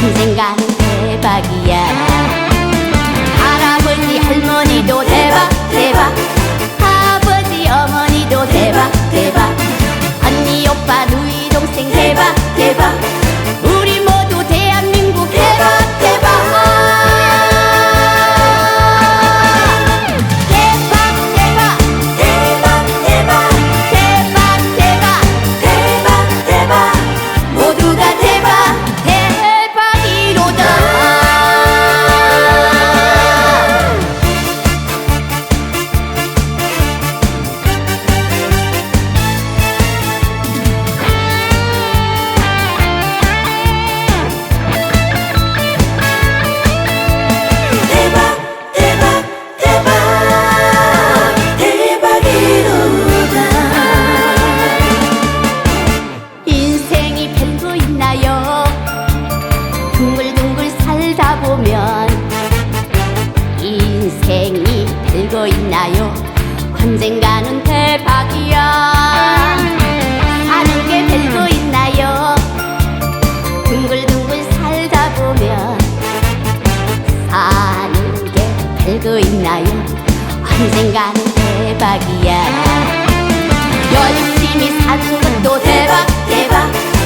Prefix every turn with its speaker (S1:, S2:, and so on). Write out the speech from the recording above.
S1: 그 생각은 대박이야. 할아버지 할머니도 대박 대박. 아버지 어머니도 대박 대박. 언니 오빠 누이 동생 대박 대박. 그 생각은 대박이야. 열심히 사는 것도 대박 대박.